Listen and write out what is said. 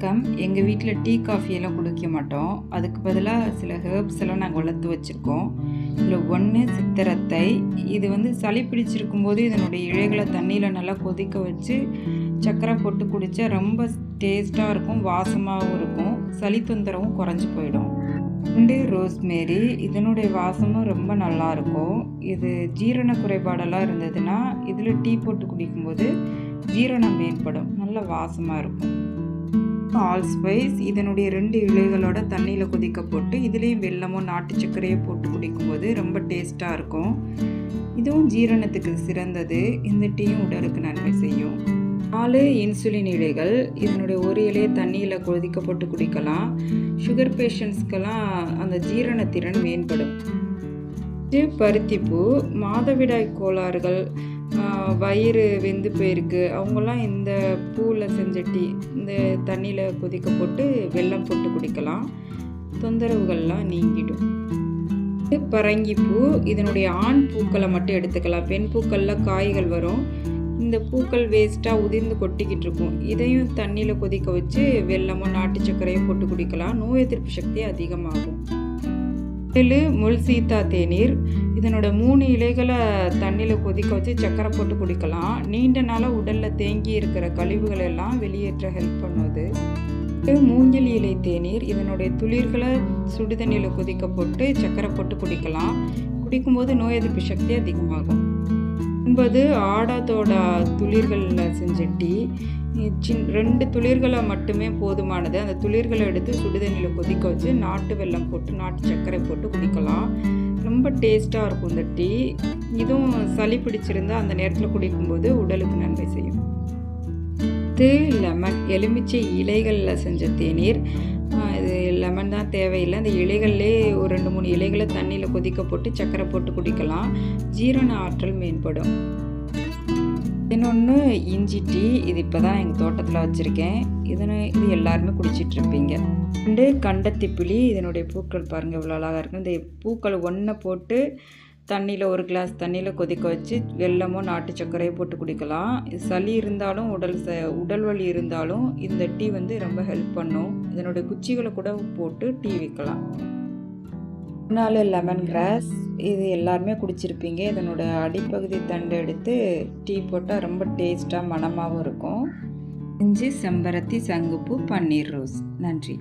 வணக்கம். எங்கள் வீட்டில் டீ காஃபியெல்லாம் குடிக்க மாட்டோம். அதுக்கு பதிலாக சில ஹேர்ப்ஸ் எல்லாம் நாங்கள் வளர்த்து வச்சுருக்கோம். இதில் ஒன்று சித்திரத்தை. இது வந்து சளி பிடிச்சிருக்கும் போது இதனுடைய இழைகளை தண்ணியில் நல்லா கொதிக்க வச்சு சக்கரை போட்டு குடித்தா ரொம்ப டேஸ்ட்டாக இருக்கும் வாசமாகவும் இருக்கும் சளி தொந்தரவும் குறைஞ்சி போயிடும். ரெண்டு ரோஸ்மேரி இதனுடைய வாசமும் ரொம்ப நல்லா இருக்கும். இது ஜீரண குறைபாடெல்லாம் இருந்ததுன்னா இதில் டீ போட்டு குடிக்கும்போது ஜீரணம் மேம்படும் நல்ல வாசமாக இருக்கும். ஆல்ஸ்பைஸ் இதனுடைய ரெண்டு இலைகளோட தண்ணியில் கொதிக்க போட்டு இதுலேயும் வெள்ளமோ நாட்டு சர்க்கரையோ போட்டு குடிக்கும்போது ரொம்ப டேஸ்ட்டாக இருக்கும். இதுவும் ஜீரணத்துக்கு சிறந்தது. இந்த டீயும் உடலுக்கு நன்மை செய்யும். நாலு இன்சுலின் இலைகள் இதனுடைய ஒரு இலையை தண்ணியில் கொதிக்க போட்டு குடிக்கலாம். சுகர் பேஷண்ட்ஸ்க்கெல்லாம் அந்த ஜீரண திறன் மேம்படும். இது பருத்திப்பூ மாதவிடாய் கோளாறுகள் வயிறு வெந்து போயிருக்கு. அவங்கெல்லாம் இந்த பூவில் செஞ்ச டீ இந்த தண்ணியில் கொதிக்க போட்டு வெள்ளம் போட்டு குடிக்கலாம். தொந்தரவுகள்லாம் நீங்கிடும். பரங்கிப்பூ இதனுடைய ஆண் பூக்களை மட்டும் எடுத்துக்கலாம். பெண் பூக்களில் காய்கள் வரும். இந்த பூக்கள் வேஸ்ட்டாக உதிர்ந்து கொட்டிக்கிட்டு இருக்கும். இதையும் தண்ணியில் கொதிக்க வச்சு வெல்லமும் நாட்டு சர்க்கரையும் போட்டு குடிக்கலாம். நோய் எதிர்ப்பு சக்தி அதிகமாகும். ஏழு முள் சீத்தா தேநீர். இதனோட மூணு இலைகளை தண்ணியில் கொதிக்க வச்சு சக்கரை போட்டு குடிக்கலாம். நீண்ட நாளாக உடலில் தேங்கி இருக்கிற கழிவுகள் எல்லாம் வெளியேற்ற ஹெல்ப் பண்ணுது. மூங்கில் இலை தேநீர். இதனுடைய துளிர்களை சுடுதண்ணியில் கொதிக்க போட்டு சக்கரை போட்டு குடிக்கலாம். குடிக்கும்போது நோய் எதிர்ப்பு சக்தி அதிகமாகும். ஒன்பது ஆடாதோட துளிர்களில் செஞ்ச டீ. சின் ரெண்டு துளிர்களை மட்டுமே போதுமானது. அந்த துளிர்களை எடுத்து சுடுதண்ணியில் கொதிக்க வச்சு நாட்டு வெல்லம் போட்டு நாட்டு சர்க்கரை போட்டு குடிக்கலாம். ரொம்ப டேஸ்ட்டாக இருக்கும் இந்த டீ. இதுவும் சளி பிடிச்சிருந்தா அந்த நேரத்தில் குடிக்கும்போது உடலுக்கு நன்மை செய்யும். இது லெமன் எலுமிச்சை இலைகளில் செஞ்ச தேநீர். லெமன் தான் தேவையில்லை. அந்த இலைகள்லே ஒரு ரெண்டு மூணு இலைகளை தண்ணியில் கொதிக்க போட்டு சர்க்கரை போட்டு குடிக்கலாம். ஜீரண ஆற்றல் மேம்படும். இன்னொன்று இஞ்சி டீ இது இப்போ தான் எங்கள் தோட்டத்தில் வச்சுருக்கேன். இதனை இது எல்லாருமே குடிச்சிட்டு இருப்பீங்க. ரெண்டு கண்டத்திப்பிலி இதனுடைய பூக்கள் பாருங்கள் இவ்வளோ அழகாக இருக்கும் இந்த பூக்கள் ஒன்றை போட்டு தண்ணியில் ஒரு கிளாஸ் தண்ணியில் கொதிக்க வச்சு வெல்லமோ நாட்டு சர்க்கரையோ போட்டு குடிக்கலாம். சளி இருந்தாலும் உடல் ச உடல் வலி இருந்தாலும் இந்த டீ வந்து ரொம்ப ஹெல்ப் பண்ணும். இதனுடைய குச்சிகளை கூட போட்டு டீ வைக்கலாம். நாலு லெமன் கிராஸ் இது எல்லாருமே குடிச்சிருப்பீங்க. இதனோட அடிப்பகுதி தண்டு எடுத்து டீ போட்டால் ரொம்ப டேஸ்ட்டாக மணமாகவும் இருக்கும். இஞ்சி செம்பருத்தி சங்குப்பூ பன்னீர் ரோஸ் நன்றி.